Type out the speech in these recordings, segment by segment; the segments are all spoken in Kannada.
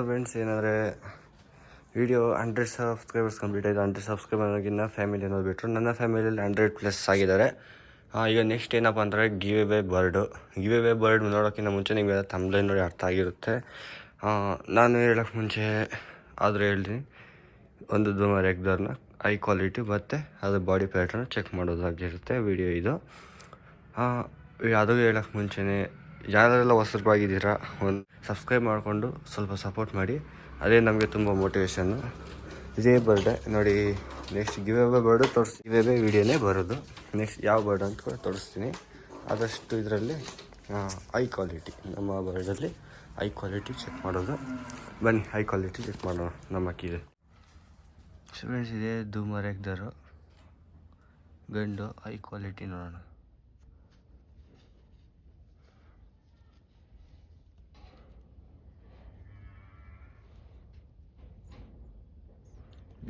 ಸೊ ಫ್ರೆಂಡ್ಸ್ ಏನಂದರೆ ವಿಡಿಯೋ ಹಂಡ್ರೆಡ್ ಸಬ್ಸ್ಕ್ರೈಬರ್ಸ್ ಕಂಪ್ಲೀಟ್ ಆಯಿತು. ಹಂಡ್ರೆಡ್ ಸಬ್ಸ್ಕ್ರೈಬರ್ಗಿನ್ನ ಫ್ಯಾಮಿಲಿ ಅನ್ನೋದು ಬಿಟ್ಟರು ನನ್ನ ಫ್ಯಾಮಿಲಿಯಲ್ಲಿ ಹಂಡ್ರೆಡ್ ಪ್ಲಸ್ ಆಗಿದ್ದಾರೆ. ಈಗ ನೆಕ್ಸ್ಟ್ ಏನಪ್ಪ ಅಂದರೆ giveaway bird giveaway bird ನೋಡೋಕ್ಕಿಂತ ಮುಂಚೆ ನಿಮಗೆ ತಮ್ಮದೇ ನೋಡಿ ಅರ್ಥ ಆಗಿರುತ್ತೆ. ನಾನು ಹೇಳೋಕ್ಕೆ ಮುಂಚೆ ಆದರೂ ಹೇಳ್ತೀನಿ. ಒಂದು ಧೂಮರ್ ಎಗ್ದರ್ನ ಐ ಕ್ವಾಲಿಟಿ ಮತ್ತು ಅದು ಬಾಡಿ ಪ್ಯಾಟ್ರನ್ನ ಚೆಕ್ ಮಾಡೋದಾಗಿರುತ್ತೆ ವಿಡಿಯೋ ಇದು. ಅದು ಹೇಳೋಕ್ಕೆ ಮುಂಚೆನೇ ಯಾರೆಲ್ಲ ಹೊಸಬಾಗಿದ್ದೀರಾ ಒಂದು ಸಬ್ಸ್ಕ್ರೈಬ್ ಮಾಡಿಕೊಂಡು ಸ್ವಲ್ಪ ಸಪೋರ್ಟ್ ಮಾಡಿ. ಅದೇ ನಮಗೆ ತುಂಬ ಮೋಟಿವೇಶನ್ನು ಇದೇ ಬರ್ಡೆ ನೋಡಿ ನೆಕ್ಸ್ಟ್ ಗಿವ್ ಎ ಬರ್ಡು ತೋರಿಸ್ ಗಿವ್ ಅವೇ ವಿಡಿಯೋನೇ ಬರೋದು. ನೆಕ್ಸ್ಟ್ ಯಾವ ಬರ್ಡ್ ಅಂತ ಕೂಡ ತೋರಿಸ್ತೀನಿ. ಆದಷ್ಟು ಇದರಲ್ಲಿ ಐ ಕ್ವಾಲಿಟಿ ನಮ್ಮ ಬರ್ಡಲ್ಲಿ ಐ ಕ್ವಾಲಿಟಿ ಚೆಕ್ ಮಾಡೋದು. ಬನ್ನಿ ಐ ಕ್ವಾಲಿಟಿ ಚೆಕ್ ಮಾಡೋಣ ನಮ್ಮ ಅಕ್ಕಿದೆ ಸ್ಟೂಡೆಂಟ್ಸ್ ಇದೆ ಧೂಮರ್ ಎಗ್ದರು ಗಂಡು ಐ ಕ್ವಾಲಿಟಿ ನೋಡೋಣ.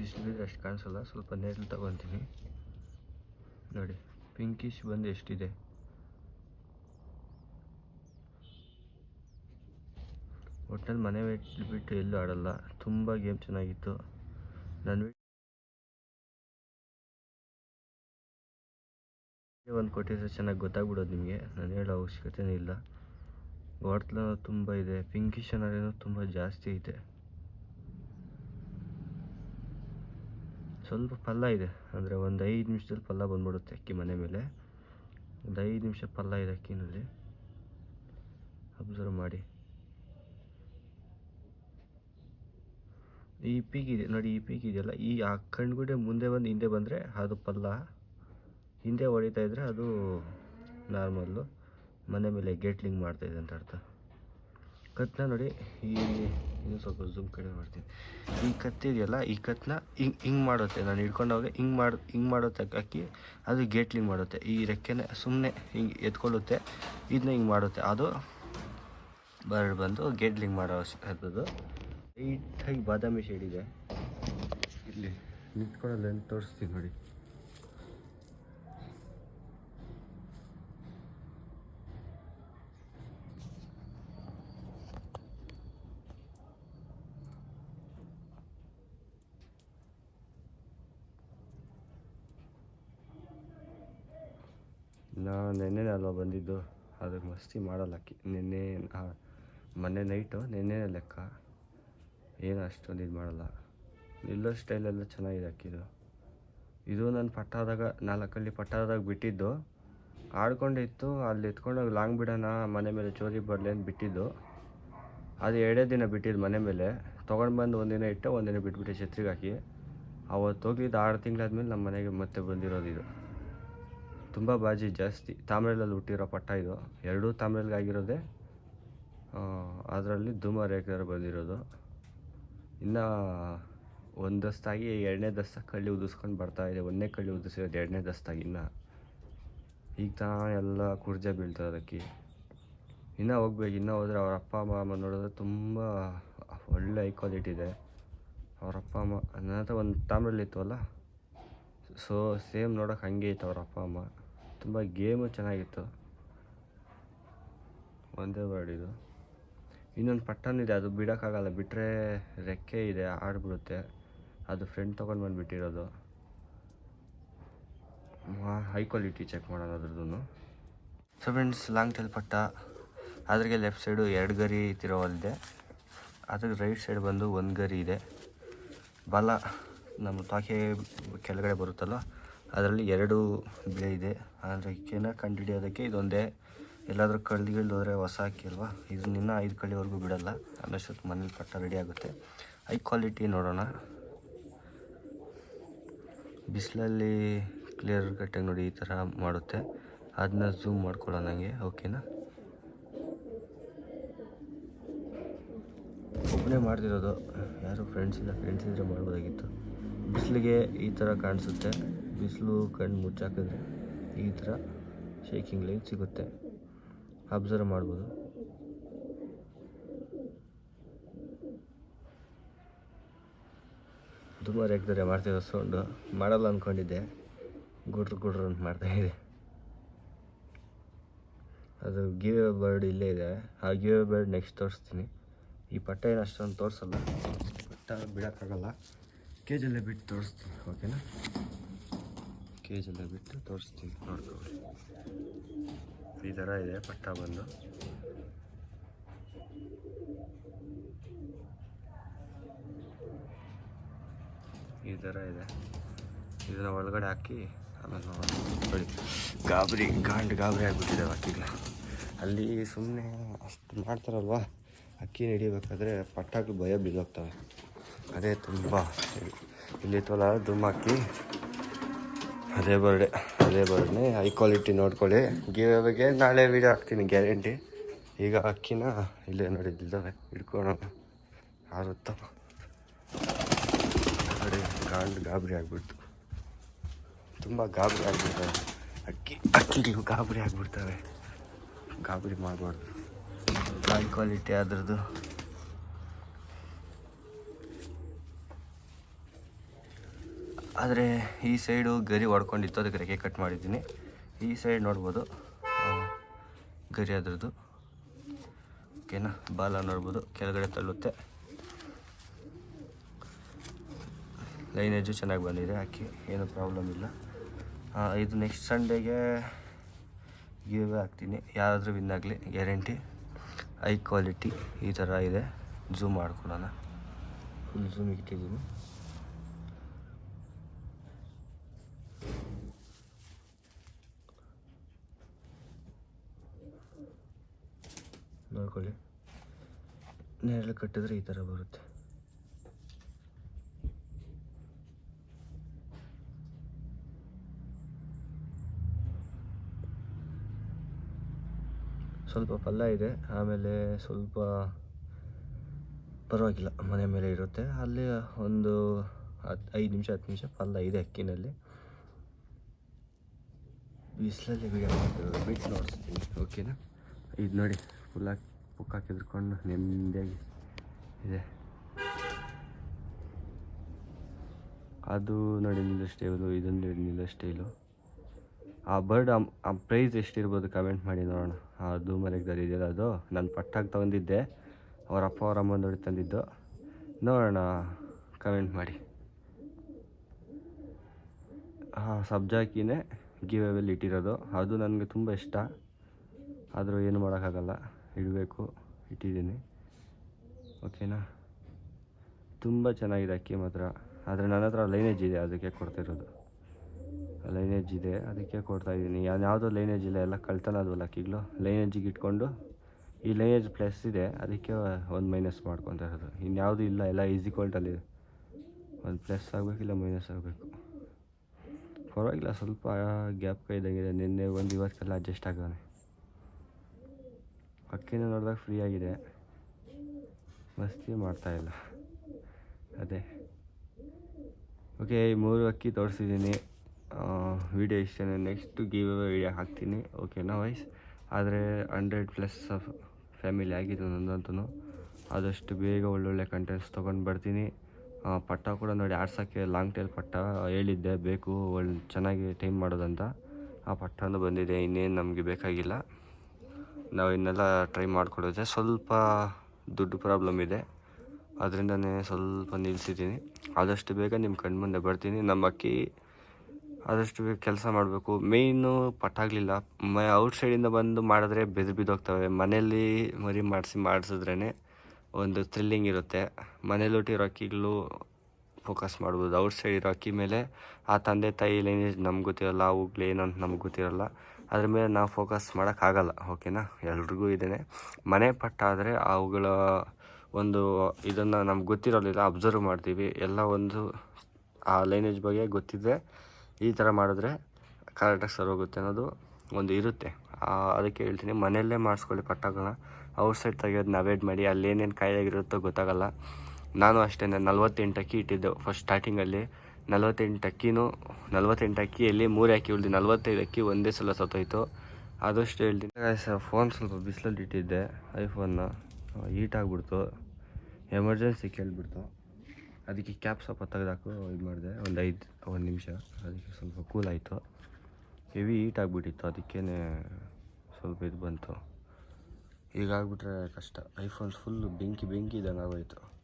ಬಿಸಿಲು ಅಷ್ಟು ಕಾಣಿಸಲ್ಲ, ಸ್ವಲ್ಪ ನೆರಳು ತಗೊತೀನಿ. ನೋಡಿ, ಪಿಂಕಿಶ್ ಬಂದು ಎಷ್ಟಿದೆ? ಒಟ್ಟಲ್ಲಿ ಮನೆ ಬಿಟ್ಟು ಎಲ್ಲೂ ಆಡಲ್ಲ. ತುಂಬ ಗೇಮ್ ಚೆನ್ನಾಗಿತ್ತು. ನಾನು ಒಂದು ಕೊಟ್ಟಿದ್ರೆ ಚೆನ್ನಾಗಿ ಗೊತ್ತಾಗ್ಬಿಡೋದು ನಿಮಗೆ. ನಾನು ಹೇಳೋ ಅವಶ್ಯಕತೆ ಇಲ್ಲ. ವಾಟ್ಲ ತುಂಬ ಇದೆ. ಪಿಂಕಿಶ್ ಅನ್ನೋದೇನೋ ತುಂಬ ಜಾಸ್ತಿ ಐತೆ ಸ್ವಲ್ಪ ಪಲ್ಲ ಇದೆ. ಅಂದರೆ ಒಂದು ಐದು ನಿಮಿಷದಲ್ಲಿ ಪಲ್ಲ ಬಂದ್ಬಿಡುತ್ತೆ ಅಕ್ಕಿ ಮನೆ ಮೇಲೆ. ಒಂದು ಐದು ನಿಮಿಷ ಪಲ್ಲ ಇದೆ ಅಕ್ಕಿನಲ್ಲಿ. ಅಬ್ಸರ್ವ್ ಮಾಡಿ. ಈ ಪೀಕಿದೆ ನೋಡಿ, ಈ ಪೀಕಿದೆಯಲ್ಲ ಈ ಆ ಕಣ್ಗುಡೆ ಮುಂದೆ ಬಂದು ಹಿಂದೆ ಬಂದರೆ ಅದು ಪಲ್ಲ. ಹಿಂದೆ ಹೊಡಿತಾ ಇದ್ರೆ ಅದು ನಾರ್ಮಲ್ಲು ಮನೆ ಮೇಲೆ ಗೇಟ್ಲಿಂಗ್ ಮಾಡ್ತಾಯಿದೆ ಅಂತ ಅರ್ಥ. ಕತ್ನ ನೋಡಿ, ಈ ಇನ್ನೂ ಸ್ವಲ್ಪ ಝೂಮ್ ಕಡಿಮೆ ಮಾಡ್ತೀನಿ. ಈ ಕತ್ತಿದೆಯಲ್ಲ, ಈ ಕತ್ನ ಹಿಂಗೆ ಹಿಂಗೆ ಮಾಡುತ್ತೆ. ನಾನು ಹಿಡ್ಕೊಂಡೋಗಿ ಹಿಂಗೆ ಮಾಡಿ, ಹಿಂಗೆ ಮಾಡುತ್ತೆ ಅಕ್ಕಿ, ಅದು ಗೇಟ್ಲಿಂಗ್ ಮಾಡುತ್ತೆ. ಈ ರೆಕ್ಕೆನೇ ಸುಮ್ಮನೆ ಹಿಂಗೆ ಎತ್ಕೊಳ್ಳುತ್ತೆ, ಇದನ್ನ ಹಿಂಗೆ ಮಾಡುತ್ತೆ. ಅದು ಬರ್ಡ್ ಬಂದು ಗೇಟ್ಲಿಂಗ್ ಮಾಡೋ ಅಂಥದ್ದು. ಲೈಟಾಗಿ ಬಾದಾಮಿ ಶೇಡ್ ಇದೆ. ಇಲ್ಲಿ. ನಿಂತ್ಕೊಳ್ಳಲ್ಲ ತೋರಿಸ್ತೀನಿ ನೋಡಿ. ನಾನು ನಿನ್ನೆ ಅಲ್ವಾ ಬಂದಿದ್ದು. ಅದಕ್ಕೆ ಮಸ್ತಿ ಮಾಡಲ್ಲ ನಿನ್ನೆ ಮೊನ್ನೆ ನೈಟು ನಿನ್ನೆ ಲೆಕ್ಕ. ಏನು ಅಷ್ಟೊಂದು ಇದು ಮಾಡಲ್ಲ. ನಿಲ್ಲೋ ಸ್ಟೈಲೆಲ್ಲ ಚೆನ್ನಾಗಿದೆ ಅಕ್ಕಿದು ಇದು. ನಾನು ಪಟ್ಟಾದಾಗ ನಾಲ್ಕಲ್ಲಿ ಪಟ್ಟಾದಾಗ ಬಿಟ್ಟಿದ್ದು. ಆಡ್ಕೊಂಡಿತ್ತು ಅಲ್ಲಿ ಎತ್ಕೊಂಡೋಗಿ ಲಾಂಗ್ ಬಿಡೋಣ, ಮನೆ ಮೇಲೆ ಚೋರಿ ಬರಲಿ ಅಂತ ಬಿಟ್ಟಿದ್ದು. ಅದು ಎರಡೇ ದಿನ ಬಿಟ್ಟಿದ್ದು ಮನೆ ಮೇಲೆ. ತೊಗೊಂಡು ಬಂದು ಒಂದಿನ ಇಟ್ಟು ಒಂದಿನ ಬಿಟ್ಬಿಟ್ಟೆ ಛತ್ರಿಗೆ ಹಾಕಿ. ಅವತ್ತು ಹೋಗಿದ್ದು ಆರು ತಿಂಗಳಾದ್ಮೇಲೆ ನಮ್ಮ ಮನೆಗೆ ಮತ್ತೆ ಬಂದಿರೋದು ಇದು. ತುಂಬ ಬಾಜಿ ಜಾಸ್ತಿ. ತಾಮ್ರದಲ್ಲಿ ಹುಟ್ಟಿರೋ ಪಟ್ಟ ಇದು. ಎರಡೂ ತಾಮ್ರಲ್ಗೆ ಆಗಿರೋದೇ ಅದರಲ್ಲಿ ಧೂಮ ರೇಖೆಯವರು ಬಂದಿರೋದು. ಇನ್ನು ಒಂದು ದಸ್ತಾಗಿ ಎರಡನೇ ದಸ್ತ ಕಳ್ಳಿ ಉದಿಸ್ಕೊಂಡು ಬರ್ತಾ ಇದೆ. ಒಂದನೇ ಕಳ್ಳಿ ಉದಿಸಿರೋದು ಎರಡನೇ ದಸ್ತಾಗಿ ಇನ್ನು. ಈಗ ತಾನೇ ಎಲ್ಲ ಕುರ್ಜ ಬೀಳ್ತದೆ ಅದಕ್ಕೆ ಇನ್ನೂ ಹೋಗ್ಬೇಕು. ಇನ್ನೂ ಹೋದರೆ ಅವ್ರ ಅಪ್ಪ, ಅಮ್ಮ ನೋಡಿದ್ರೆ ತುಂಬ ಒಳ್ಳೆ ಐ ಕ್ವಾಲಿಟಿ ಇದೆ. ಅವ್ರ ಅಪ್ಪ, ಅಮ್ಮ ನನ್ನ ಹತ್ರ ಒಂದು ತಾಮ್ರಲ್ಲಿ ಇತ್ತು ಸೊ ಸೇಮ್ ನೋಡೋಕೆ ಹಂಗೆ ಇತ್ತು ಅವ್ರ ಅಪ್ಪ, ಅಮ್ಮ. ತುಂಬ ಗೇಮು ಚೆನ್ನಾಗಿತ್ತು. ಒಂದೇ ವರ್ಡ್ ಇದು. ಇನ್ನೊಂದು ಪಟ್ಟನಿದೆ ಅದು ಬಿಡೋಕ್ಕಾಗಲ್ಲ. ಬಿಟ್ಟರೆ ರೆಕ್ಕೆ ಇದೆ, ಆಡ್ಬಿಡುತ್ತೆ. ಅದು ಫ್ರೆಂಡ್ ತೊಗೊಂಡು ಬಂದುಬಿಟ್ಟಿರೋದು. ಹೈ ಕ್ವಾಲಿಟಿ ಚೆಕ್ ಮಾಡೋಣ ಅದ್ರದ್ದು ಸೊ ಫ್ರೆಂಡ್ಸ್ ಲಾಂಗ್ ಟೆಲ್ ಪಟ್ಟ. ಅದ್ರಿಗೆ ಲೆಫ್ಟ್ ಸೈಡು ಎರಡು ಗರಿ ತಿರೋವಲ್ಲಿದೆ ಅದ್ರಿಗೆ ರೈಟ್ ಸೈಡ್ ಬಂದು ಒಂದು ಗರಿ ಇದೆ. ಬಲ. ನಮ್ಮ ಪಾಕೆ ಕೆಳಗಡೆ ಬರುತ್ತಲ್ಲ, ಅದರಲ್ಲಿ ಎರಡು ಬಿಳೆ ಇದೆ. ಆದರೆ ಕೆನ ಕಂಡುಹಿಡಿಯೋದಕ್ಕೆ ಇದೊಂದೇ. ಎಲ್ಲಾದರೂ ಕಳ್ಳಿಗಳು ಹೋದರೆ ಹೊಸ ಹಾಕಿಲ್ವಾ ಅಲ್ವಾ? ಇದನ್ನ ಐದು ಕಳ್ಳಿವರೆಗೂ ಬಿಡಲ್ಲ ಅನ್ನೋಷ್ಟೊತ್ತು ಮನೇಲಿ ಕಟ್ಟ ರೆಡಿ ಆಗುತ್ತೆ. ಹೈ ಕ್ವಾಲಿಟಿ ನೋಡೋಣ. ಬಿಸಿಲಲ್ಲಿ ಕ್ಲಿಯರ್ ಕಟ್ಟಾಗಿ ನೋಡಿ ಈ ಥರ ಮಾಡುತ್ತೆ. ಅದನ್ನ ಝೂಮ್ ಮಾಡ್ಕೊಳ್ಳೋಣ ನನಗೆ ಓಕೆನಾ ಒಬ್ಬನೇ ಮಾಡ್ತಿರೋದು. ಯಾರು ಫ್ರೆಂಡ್ಸ್ ಇಲ್ಲ ಫ್ರೆಂಡ್ಸ್ ಇದ್ದರೆ ಮಾಡ್ಬೋದಾಗಿತ್ತು. ಬಿಸಿಲಿಗೆ ಈ ಥರ ಕಾಣಿಸುತ್ತೆ. ಬಿಸಿಲು ಕಣ್ಣು ಮುಚ್ಚಾಕಿದ್ರೆ ಈ ಥರ ಶೇಕಿಂಗ್ ಲೈಟ್ ಸಿಗುತ್ತೆ. ಅಬ್ಸರ್ವ್ ಮಾಡ್ಬೋದು. ತುಂಬ ರೇಗ್ದರೆ ಮಾಡ್ತಿರೋ ಸೌಂಡು ಮಾಡಲ್ಲ ಅಂದ್ಕೊಂಡಿದ್ದೆ ಗುಡ್ರು ಗುಡ್ರು ಅಂತ ಮಾಡ್ತಾಯಿದೆ ಅದು ಗಿವ್ ಬರ್ಡ್ ಇಲ್ಲೇ ಇದೆ. ಆ ಗಿವ್ ಬರ್ಡ್ ನೆಕ್ಸ್ಟ್ ತೋರಿಸ್ತೀನಿ. ಈ ಪಟ್ಟ ಏನು ಅಷ್ಟೊಂದು ತೋರಿಸಲ್ಲ. ಪಟ್ಟ ಬಿಡೋಕ್ಕಾಗಲ್ಲ. ಕೇಜಲ್ಲೇ ಬಿಟ್ಟು ತೋರಿಸ್ತೀನಿ ಓಕೆನಾ ಕೇಜಲ್ಲೇ ಬಿಟ್ಟು ತೋರಿಸ್ತೀನಿ ನೋಡ್ಕೊಳ್ಳಿ ಈ ಥರ ಇದೆ, ಪಟ್ಟ ಬಂದು. ಈ ಥರ ಇದೆ. ಇದನ್ನ ಒಳಗಡೆ ಹಾಕಿ, ಆಮೇಲೆ ನೋಡಿ ಗಾಬರಿ, ಗಾಂಡ್ ಗಾಬರಿ ಆಗಿಬಿಟ್ಟಿದೆ ಅಕ್ಕಿಗಳು ಅಲ್ಲಿ ಸುಮ್ಮನೆ ಅಷ್ಟು ಮಾಡ್ತಾರಲ್ವಾ? ಅಕ್ಕಿ ಹಿಡಿಬೇಕಾದ್ರೆ ಪಟ್ಟಾಕಿ ಭಯ ಬಿದ್ದೋಗ್ತವೆ ಅದೇ ತುಂಬ ಇಲ್ಲಿ ತೊಲ ಧುಮ್ಮಾಕಿ ಅದೇ ಬರ್ಡೆ ಅದೇ ಬರ್ಡೆ. ಹೈ ಕ್ವಾಲಿಟಿ ನೋಡ್ಕೊಳ್ಳಿ. ಗಿವ್ ಬಗ್ಗೆ ನಾಳೆ ವೀಡಿಯೋ ಹಾಕ್ತೀನಿ ಗ್ಯಾರಂಟಿ ಈಗ ಅಕ್ಕಿನ ಇಲ್ಲೇ ನೋಡಿದ್ದಾವೆ ಹಿಡ್ಕೊಳೋಣ. ಆರುತ್ತೋ ಕಡೆ ಗಾಂಡ್ ಗಾಬರಿ ಆಗಿಬಿಡ್ತು. ತುಂಬ ಗಾಬರಿ ಆಗಿಬಿಡ್ತವೆ. ಅಕ್ಕಿ, ಅಕ್ಕಿಗಳು ಗಾಬರಿ ಆಗಿಬಿಡ್ತವೆ. ಗಾಬರಿ ಮಾಡಬಾರ್ದು. ಹೈ ಕ್ವಾಲಿಟಿ ಅದ್ರದ್ದು ಆದರೆ ಈ ಸೈಡು ಗರಿ ಹೊಡ್ಕೊಂಡಿತ್ತು ಅದಕ್ಕೆ ರೆಕ್ಕೆ ಕಟ್ ಮಾಡಿದ್ದೀನಿ. ಈ ಸೈಡ್ ನೋಡ್ಬೋದು ಗರಿ ಅದ್ರದ್ದು. ಓಕೆನಾ? ಬಾಲ ನೋಡ್ಬೋದು, ಕೆಳಗಡೆ ತಳ್ಳುತ್ತೆ. ಲೈನೇಜು ಚೆನ್ನಾಗಿ ಬಂದಿದೆ, ಅಕ್ಕಿ, ಏನು ಪ್ರಾಬ್ಲಮ್ ಇಲ್ಲ. ಇದು ನೆಕ್ಸ್ಟ್ ಸಂಡೇಗೆ ಗಿವ್ ಹಾಕ್ತೀನಿ. ಯಾರಾದರೂ ವಿನ್ ಆಗಲಿ ಗ್ಯಾರಂಟಿ ಹೈ ಕ್ವಾಲಿಟಿ ಈ ಥರ ಇದೆ. ಝೂಮ್ ಮಾಡ್ಕೊಳ್ಳೋಣ. ಫುಲ್ ಝೂಮ್ ಇಟ್ಟಿದ್ದೀನಿ. ನೋಡ್ಕೊಳ್ಳಿ. ನೇರಳೆ ಕಟ್ಟಿದ್ರೆ ಈ ಥರ ಬರುತ್ತೆ. ಸ್ವಲ್ಪ ಪಲ್ಲ ಇದೆ, ಆಮೇಲೆ ಸ್ವಲ್ಪ ಪರವಾಗಿಲ್ಲ, ಮನೆ ಮೇಲೆ ಇರುತ್ತೆ. ಅಲ್ಲಿ ಒಂದು ಹತ್ತು ಐದು ನಿಮಿಷ, ಹತ್ತು ನಿಮಿಷ ಪಲ್ಲ ಇದೆ ಅಕ್ಕಿನಲ್ಲಿ. ಬಿಸಿಲಲ್ಲಿ ಮಾಡ್ತಿರೋದು, ಬಿಟ್ಟು ನೋಡಿಸ್ತೀನಿ ಓಕೆನಾ ಇದು ನೋಡಿ. ಫುಲ್ ಹಾಕಿ ಪುಕ್ ಹಾಕಿದ್ಕೊಂಡು ನೆಮ್ಮದಿಯಾಗಿ ಇದೆ. ಅದು ನೋಡಿ ನಿಲ್ಲ ಸ್ಟೈಲು ಇದೊಂದು ನಿಲ್ಲ ಸ್ಟೈಲು ಆ ಬರ್ಡ್ ಆ ಪ್ರೈಸ್ ಎಷ್ಟಿರ್ಬೋದು ಕಮೆಂಟ್ ಮಾಡಿ ನೋಡೋಣ. ಅದು ಮನೆಗೆ ಇದೆಯಲ್ಲ ಅದು? ನಾನು ಪಟ್ಟಾಗಿ ತಗೊಂಡಿದ್ದೆ. ಅವ್ರ ಅಪ್ಪ ಅವ್ರ ಅಮ್ಮ ನೋಡಿ ತಂದಿದ್ದು. ನೋಡೋಣ ಕಮೆಂಟ್ ಮಾಡಿ. ಹಾಂ ಸಬ್ಜಾಕಿನೇ ಗಿವ್ ಇಟ್ಟಿರೋದು. ಅದು ನನಗೆ ತುಂಬ ಇಷ್ಟ. ಆದರೂ ಏನು ಮಾಡೋಕ್ಕಾಗಲ್ಲ. ಇಡಬೇಕು, ಇಟ್ಟಿದ್ದೀನಿ. ಓಕೆನಾ? ತುಂಬ ಚೆನ್ನಾಗಿದೆ ಅಕ್ಕಿ ಮಾತ್ರ. ಆದರೆ ನನ್ನ ಹತ್ರ ಲೈನೇಜ್ ಇದೆ, ಅದಕ್ಕೆ ಕೊಡ್ತಿರೋದು. ಲೈನೇಜ್ ಇದೆ, ಅದಕ್ಕೆ ಕೊಡ್ತಾ ಇದ್ದೀನಿ. ನಾನು ಯಾವುದೋ ಲೈನೇಜ್ ಇಲ್ಲ, ಎಲ್ಲ ಕಳ್ತನದ್ವಲ್ಲ ಅಕ್ಕಿಗಳು. ಲೈನೇಜಿಗೆ ಇಟ್ಕೊಂಡು, ಈ ಲೈನೇಜ್ ಪ್ಲಸ್ ಇದೆ, ಅದಕ್ಕೆ ಒಂದು ಮೈನಸ್ ಮಾಡ್ಕೊತಾ ಇರೋದು. ಇನ್ಯಾವುದೂ ಇಲ್ಲ, ಎಲ್ಲ ಈಸಿ ಕ್ವಾಲ್ಟಲ್ಲಿ ಒಂದು ಪ್ಲಸ್ ಆಗಬೇಕು, ಇಲ್ಲ ಮೈನಸ್ ಆಗಬೇಕು. ಪರವಾಗಿಲ್ಲ, ಸ್ವಲ್ಪ ಗ್ಯಾಪ್ ಕೈದಾಗಿದೆ ನಿನ್ನೆ ಒಂದು ಇವತ್ತೆಲ್ಲ ಅಡ್ಜಸ್ಟ್ ಆಗೋನೆ ಅಕ್ಕಿನ ನೋಡಿದಾಗ ಫ್ರೀ ಆಗಿದೆ. ಮಸ್ತಿ ಮಾಡ್ತಾಯಿಲ್ಲ ಅದೇ. ಓಕೆ ಮೂರು ಅಕ್ಕಿ ತೋರಿಸಿದ್ದೀನಿ. ವಿಡಿಯೋ ಇಷ್ಟೇ ನೆಕ್ಸ್ಟು ಗಿವ್ ವಿಡಿಯೋ ಹಾಕ್ತೀನಿ. ಓಕೆನಾ ವೈಸ್ ಆದರೆ ಹಂಡ್ರೆಡ್ ಪ್ಲಸ್ ಫ್ಯಾಮಿಲಿ ಆಗಿದೆ ನಂದಂತೂ ಆದಷ್ಟು ಬೇಗ ಒಳ್ಳೊಳ್ಳೆ ಕಂಟೆಂಟ್ಸ್ ತೊಗೊಂಡು ಬರ್ತೀನಿ. ಪಟ್ಟ ಕೂಡ ನೋಡಿ ಆಡ್ಸೋಕ್ಕೆ ಲಾಂಗ್ ಟೈಲ್ ಪಟ್ಟ ಹೇಳಿದ್ದೆ. ಬೇಕು ಒಳ್ಳೆ ಚೆನ್ನಾಗಿ ಟೈಮ್ ಮಾಡೋದಂತ. ಆ ಪಟ್ಟನೂ ಬಂದಿದೆ. ಇನ್ನೇನು ನಮಗೆ ಬೇಕಾಗಿಲ್ಲ. ನಾವು ಇನ್ನೆಲ್ಲ ಟ್ರೈ ಮಾಡಿಕೊಡೋದೆ ಸ್ವಲ್ಪ ದುಡ್ಡು ಪ್ರಾಬ್ಲಮ್ ಇದೆ. ಅದರಿಂದನೇ ಸ್ವಲ್ಪ ನಿಲ್ಲಿಸಿದ್ದೀನಿ ಆದಷ್ಟು ಬೇಗ ನಿಮ್ಮ ಕಣ್ಮುಂದೆ ಬರ್ತೀನಿ. ನಮ್ಮ ಅಕ್ಕಿ ಆದಷ್ಟು ಬೇಗ ಕೆಲಸ ಮಾಡಬೇಕು. ಮೇಯ್ನು ಪಟ್ಟಾಗಲಿಲ್ಲ ಮ ಔಟ್ಸೈಡಿಂದ ಬಂದು ಮಾಡಿದ್ರೆ ಬೆದು ಬಿದ್ದೋಗ್ತವೆ ಮನೆಯಲ್ಲಿ ಮರಿ ಮಾಡಿಸಿ ಮಾಡಿಸಿದ್ರೇ ಒಂದು ಥ್ರಿಲ್ಲಿಂಗ್ ಇರುತ್ತೆ. ಮನೇಲಿ ಹುಟ್ಟಿರೋ ಅಕ್ಕಿಗಳು ಫೋಕಸ್ ಮಾಡ್ಬೋದು. ಔಟ್ಸೈಡ್ ಇರೋ ಅಕ್ಕಿ ಮೇಲೆ ಆ ತಂದೆ ತಾಯಿ ನಮ್ಗೆ ಗೊತ್ತಿರಲ್ಲ ಅವುಗಳೇನು ಅಂತ ನಮ್ಗೆ ಗೊತ್ತಿರಲ್ಲ. ಅದ್ರ ಮೇಲೆ ನಾವು ಫೋಕಸ್ ಮಾಡೋಕ್ಕಾಗಲ್ಲ ಓಕೆನಾ ಎಲ್ರಿಗೂ ಇದೇನೆ. ಮನೆ ಪಟ್ಟ ಆದರೆ ಅವುಗಳ ಒಂದು ಇದನ್ನು ನಮ್ಗೆ ಗೊತ್ತಿರೋದಿಲ್ಲ ಅಬ್ಸರ್ವ್ ಮಾಡ್ತೀವಿ. ಎಲ್ಲ ಒಂದು ಆ ಲೈನೇಜ್ ಬಗ್ಗೆ ಗೊತ್ತಿದ್ದರೆ ಈ ಥರ ಮಾಡಿದ್ರೆ ಕರೆಕ್ಟಾಗಿ ಸರ್ ಹೋಗುತ್ತೆ ಅನ್ನೋದು ಒಂದು ಇರುತ್ತೆ. ಅದಕ್ಕೆ ಹೇಳ್ತೀನಿ, ಮನೆಯಲ್ಲೇ ಮಾಡಿಸ್ಕೊಳ್ಳಿ ಪಟ್ಟಗಳನ್ನ. ಔಟ್ಸೈಡ್ ತೆಗೆಯೋದನ್ನ ಅವಾಯ್ಡ್ ಮಾಡಿ, ಅಲ್ಲಿ ಏನೇನು ಕಾಯಿಲೆಗಿರುತ್ತೋ ಗೊತ್ತಾಗಲ್ಲ. ನಾನು ಅಷ್ಟೇ ನಲ್ವತ್ತೆಂಟಕ್ಕೆ ಇಟ್ಟಿದ್ದೆವು ಇಟ್ಟಿದ್ದೆ ಫಸ್ಟ್ ಸ್ಟಾರ್ಟಿಂಗಲ್ಲಿ ನಲ್ವತ್ತೆಂಟು ಅಕ್ಕಿನೂ ನಲ್ವತ್ತೆಂಟು ಅಕ್ಕಿಯಲ್ಲಿ ಮೂರು ಅಕ್ಕಿ ಉಳಿದು ನಲ್ವತ್ತೈದು ಅಕ್ಕಿ ಒಂದೇ ಸಲ ಸತ್ತೋಯ್ತು. ಆದಷ್ಟು ಹೇಳ್ತೀನಿ. ಫೋನ್ ಸ್ವಲ್ಪ ಬಿಸಿಲಲ್ಲಿ ಇಟ್ಟಿದ್ದೆ ಐಫೋನ್ನ ಹೀಟ್ ಆಗಿಬಿಡ್ತು. ಎಮರ್ಜೆನ್ಸಿ ಕೇಳಿಬಿಡ್ತು. ಅದಕ್ಕೆ ಕ್ಯಾಪ್ ಸ್ವಲ್ಪ ತೆಗೆದಾಕು ಇದು ಮಾಡಿದೆ, ಒಂದು ಐದು, ಒಂದು ನಿಮಿಷ. ಅದಕ್ಕೆ ಸ್ವಲ್ಪ ಕೂಲ್ ಆಯಿತು. ಹೆವಿ ಹೀಟ್ ಆಗಿಬಿಟ್ಟಿತ್ತು ಅದಕ್ಕೇ ಸ್ವಲ್ಪ ಇದು ಬಂತು. ಈಗ ಆಗ್ಬಿಟ್ರೆ ಕಷ್ಟ. ಐಫೋನ್ಸ್ ಫುಲ್ಲು ಬೆಂಕಿ ಬೆಂಕಿ ಇದ್ದಂಗೆ ಆಗೋಯ್ತು.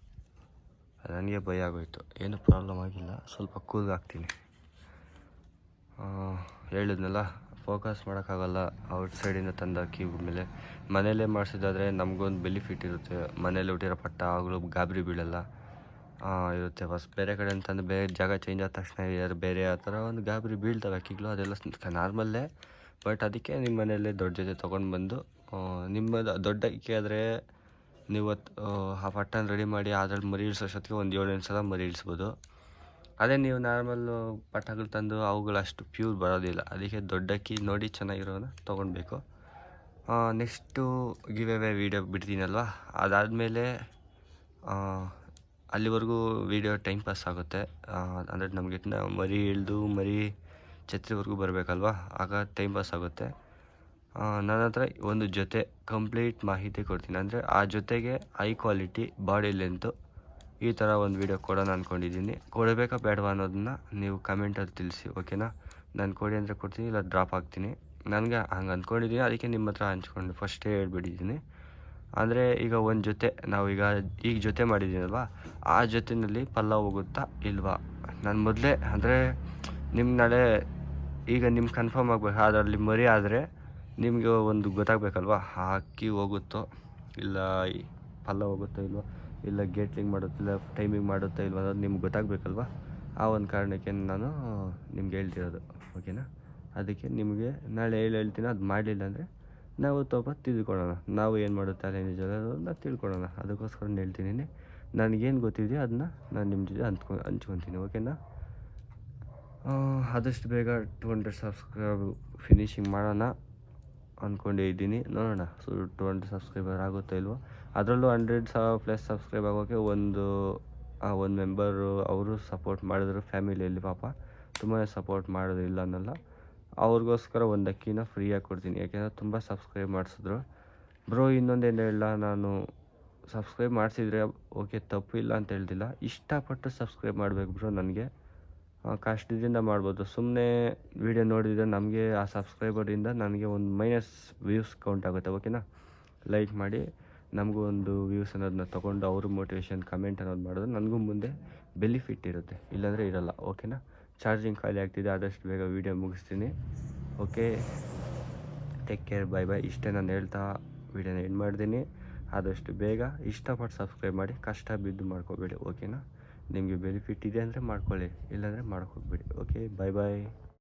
ನನಗೆ ಭಯ ಆಗೋಯ್ತು. ಏನು ಪ್ರಾಬ್ಲಮ್ ಆಗಿಲ್ಲ. ಸ್ವಲ್ಪ ಕೂಲ್ ಹಾಕ್ತೀನಿ. ಹೇಳಿದ್ನಲ್ಲ ಫೋಕಸ್ ಮಾಡೋಕ್ಕಾಗಲ್ಲ. ಔಟ್ ಸೈಡಿಂದ ತಂದು ಕೀಬೋರ್ಡ್ ಮೇಲೆ. ಮನೇಲೇ ಮಾಡಿಸಿದ್ದಾದರೆ ನಮಗೊಂದು ಬೆನಿಫಿಟ್ ಇರುತ್ತೆ. ಮನೇಲಿ ಹುಟ್ಟಿರೋ ಪಟ್ಟ, ಆಗಲೂ ಗಾಬರಿ ಬೀಳಲ್ಲ. ಇರುತ್ತೆ. ಫಸ್ಟ್ ಬೇರೆ ಕಡೆ ಅಂತಂದು ಬೇರೆ ಜಾಗ ಚೇಂಜ್ ಆದ ತಕ್ಷಣ ಯಾರು ಬೇರೆ ಆ ಥರ ಒಂದು ಗಾಬರಿ ಬೀಳ್ತವೆ ಅಕ್ಕಿಗಳು. ಅದೆಲ್ಲ ನಾರ್ಮಲ್ಲೇ ಬಟ್ ಅದಕ್ಕೆ ನಿಮ್ಮ ಮನೆಯಲ್ಲೇ ದೊಡ್ಡ ಜೊತೆ ತೊಗೊಂಡು ಬಂದು ನಿಮ್ಮ ದೊಡ್ಡ ಅಕ್ಕಿ ಆದರೆ ನೀವು ಆ, ಪಟ್ಟನ್ನು ಪಟ್ಟನ ರೆಡಿ ಮಾಡಿ ಅದ್ರಲ್ಲಿ ಮರಿ ಇಳಿಸೋಷ್ಟೊತ್ತಿಗೆ ಒಂದು ಏಳು ಎಂಟು ಸಲ ಮರಿ ಇಳಿಸ್ಬೋದು. ಅದೇ ನೀವು ನಾರ್ಮಲ್ಲು ಪಟ್ಟಗಳು ತಂದು ಅವುಗಳು ಅಷ್ಟು ಪ್ಯೂರ್ ಬರೋದಿಲ್ಲ. ಅದಕ್ಕೆ ದೊಡ್ಡ ಅಕ್ಕಿ ನೋಡಿ ಚೆನ್ನಾಗಿರೋನ ತೊಗೊಳ್ಬೇಕು ನೆಕ್ಸ್ಟು ಗಿವ್ ಅವೇ ವೀಡಿಯೋ ಬಿಡ್ತೀನಲ್ವ? ಅದಾದಮೇಲೆ ಅಲ್ಲಿವರೆಗೂ ವೀಡಿಯೋ ಟೈಮ್ ಪಾಸ್ ಆಗುತ್ತೆ. ಅಂದರೆ ನಮಗೆ ಮರಿ ಇಳಿದು ಮರಿ ಛತ್ರಿವರೆಗೂ ಬರಬೇಕಲ್ವ? ಆಗ ಟೈಮ್ ಪಾಸ್ ಆಗುತ್ತೆ. ನನ್ನ ಹತ್ರ ಒಂದು ಜೊತೆ ಕಂಪ್ಲೀಟ್ ಮಾಹಿತಿ ಕೊಡ್ತೀನಿ. ಅಂದರೆ ಆ ಜೊತೆಗೆ ಹೈ ಕ್ವಾಲಿಟಿ ಬಾಡಿ ಲೆಂತು ಈ ಥರ ಒಂದು ವಿಡಿಯೋ ಕೊಡೋಣ ಅಂದ್ಕೊಂಡಿದ್ದೀನಿ ಕೊಡಬೇಕಾ ಬೇಡವಾ ಅನ್ನೋದನ್ನ ನೀವು ಕಮೆಂಟಲ್ಲಿ ತಿಳಿಸಿ ಓಕೆನಾ ನಾನು ಕೊಡಿ ಅಂದರೆ ಕೊಡ್ತೀನಿ, ಇಲ್ಲ ಡ್ರಾಪ್ ಆಗ್ತೀನಿ ನನಗೆ ಹಂಗೆ ಅಂದ್ಕೊಂಡಿದ್ದೀನಿ ಅದಕ್ಕೆ ನಿಮ್ಮ ಹತ್ರ ಹಂಚ್ಕೊಂಡು ಫಸ್ಟೇ ಹೇಳ್ಬಿಟ್ಟಿದ್ದೀನಿ. ಅಂದರೆ ಈಗ ಒಂದು ಜೊತೆ, ನಾವು ಈಗ ಈಗ ಜೊತೆ ಮಾಡಿದ್ದೀನಲ್ವಾ? ಆ ಜೊತೆಯಲ್ಲಿ ಪಲ್ಲ ಹೋಗುತ್ತಾ ಇಲ್ವಾ? ನಾನು ಮೊದಲೇ ಅಂದರೆ ನಿಮ್ಮ ನಾಳೆ ಈಗ ನಿಮ್ಗೆ ಕನ್ಫರ್ಮ್ ಆಗಬೇಕು, ಅದರಲ್ಲಿ ಮರಿ ಆದರೆ ನಿಮಗೆ ಒಂದು ಗೊತ್ತಾಗಬೇಕಲ್ವ? ಹಾಕಿ ಹೋಗುತ್ತೋ? ಇಲ್ಲ ಪಲ್ಲ ಹೋಗುತ್ತೋ ಇಲ್ವೋ? ಇಲ್ಲ ಗೇಟ್ಲಿಂಗ್ ಮಾಡುತ್ತೋ? ಇಲ್ಲ ಟೈಮಿಂಗ್ ಮಾಡುತ್ತೋ ಇಲ್ವೋ ಅನ್ನೋದು ನಿಮ್ಗೆ ಗೊತ್ತಾಗಬೇಕಲ್ವ? ಆ ಒಂದು ಕಾರಣಕ್ಕೆ ನಾನು ನಿಮ್ಗೆ ಹೇಳ್ತಿರೋದು, ಓಕೆನಾ? ಅದಕ್ಕೆ ನಿಮಗೆ ನಾಳೆ ಹೇಳಿ ಹೇಳ್ತೀನಿ, ಅದು ಮಾಡಲಿಲ್ಲ ಅಂದರೆ ನಾವು ತಪ್ಪ ತಿಳ್ಕೊಳ್ಳೋಣ ನಾವು ಏನು ಮಾಡುತ್ತೆ ಅಲ್ಲಿ ನಿಜ ತಿಳ್ಕೊಳ್ಳೋಣ. ಅದಕ್ಕೋಸ್ಕರ ಹೇಳ್ತೀನಿ ನನಗೇನು ಗೊತ್ತಿದೆಯೋ ಅದನ್ನ ನಾನು ನಿಮ್ಮ ಜೊತೆ ಹಂಚ್ಕೊ ಹಂಚ್ಕೊತೀನಿ, ಓಕೆನಾ? ಆದಷ್ಟು ಬೇಗ ಟು ಹಂಡ್ರೆಡ್ ಸಬ್ಸ್ಕ್ರೈಬ್ ಫಿನಿಶಿಂಗ್ ಮಾಡೋಣ. ಅಂದ್ಕೊಂಡೇ ಇದ್ದೀನಿ. ನೋಡೋಣ. ಸೊ ಟು ಹಂಡ್ರೆಡ್ ಸಬ್ಸ್ಕ್ರೈಬರ್ ಆಗುತ್ತೋ ಇಲ್ವೋ? ಅದರಲ್ಲೂ ಹಂಡ್ರೆಡ್ ಸಾವಿರ ಪ್ಲಸ್ ಸಬ್ಸ್ಕ್ರೈಬ್ ಆಗೋಕ್ಕೆ ಒಂದು, ಆ ಒಂದು ಮೆಂಬರು ಅವರು ಸಪೋರ್ಟ್ ಮಾಡಿದ್ರು ಫ್ಯಾಮಿಲಿಯಲ್ಲಿ ಪಾಪ. ತುಂಬಾ ಸಪೋರ್ಟ್ ಮಾಡೋದು ಇಲ್ಲ ಅನ್ನಲ್ಲ. ಅವ್ರಿಗೋಸ್ಕರ ಒಂದು ಅಕ್ಕಿನ ಫ್ರೀಯಾಗಿ ಕೊಡ್ತೀನಿ. ಯಾಕೆಂದರೆ ತುಂಬ ಸಬ್ಸ್ಕ್ರೈಬ್ ಮಾಡಿಸಿದ್ರು. ಬ್ರೋ ಇನ್ನೊಂದೇನು ಹೇಳಲ್ಲ ನಾನು ಸಬ್ಸ್ಕ್ರೈಬ್ ಮಾಡಿಸಿದ್ರೆ ಓಕೆ, ತಪ್ಪು ಇಲ್ಲ ಅಂತ ಹೇಳ್ದಿಲ್ಲ. ಇಷ್ಟಪಟ್ಟು ಸಬ್ಸ್ಕ್ರೈಬ್ ಮಾಡಬೇಕು ಬ್ರೋ ನನಗೆ. ಕಷ್ಟದಿಂದ ಮಾಡ್ಬೋದು. ಸುಮ್ಮನೆ ವೀಡಿಯೋ ನೋಡಿದರೆ ನಮಗೆ ಆ ಸಬ್ಸ್ಕ್ರೈಬರಿಂದ ನನಗೆ ಒಂದು ಮೈನಸ್ ವ್ಯೂಸ್ ಕೌಂಟ್ ಆಗುತ್ತೆ ಓಕೆನಾ ಲೈಕ್ ಮಾಡಿ, ನಮಗೂ ಒಂದು ವ್ಯೂಸ್ ಅನ್ನೋದನ್ನ ತೊಗೊಂಡು ಅವರು ಮೋಟಿವೇಶನ್ ಕಮೆಂಟ್ ಅನ್ನೋದು ಮಾಡಿದ್ರೆ ನನಗೂ ಮುಂದೆ ಬೆನಿಫಿಟ್ ಇರುತ್ತೆ. ಇಲ್ಲಾಂದರೆ ಇರಲ್ಲ ಓಕೆನಾ ಚಾರ್ಜಿಂಗ್ ಖಾಲಿ ಆಗ್ತಿದೆ, ಆದಷ್ಟು ಬೇಗ ವೀಡಿಯೋ ಮುಗಿಸ್ತೀನಿ okay take care bye bye ಇಷ್ಟೇ ನಾನು ಹೇಳ್ತಾ ವೀಡಿಯೋನ ಎಂಡ್ ಮಾಡ್ತೀನಿ. ಆದಷ್ಟು ಬೇಗ ಇಷ್ಟಪಟ್ಟು ಸಬ್ಸ್ಕ್ರೈಬ್ ಮಾಡಿ, ಕಷ್ಟ ಬಿದ್ದು ಮಾಡ್ಕೋಬೇಡಿ ಓಕೆನಾ ನಿಮಗೆ ಬೆನಿಫಿಟ್ ಇದೆ ಅಂದರೆ ಮಾಡ್ಕೊಳ್ಳಿ ಇಲ್ಲಾಂದರೆ ಹೋಗಬೇಡಿ. ಓಕೆ ಬಾಯ್ ಬಾಯ್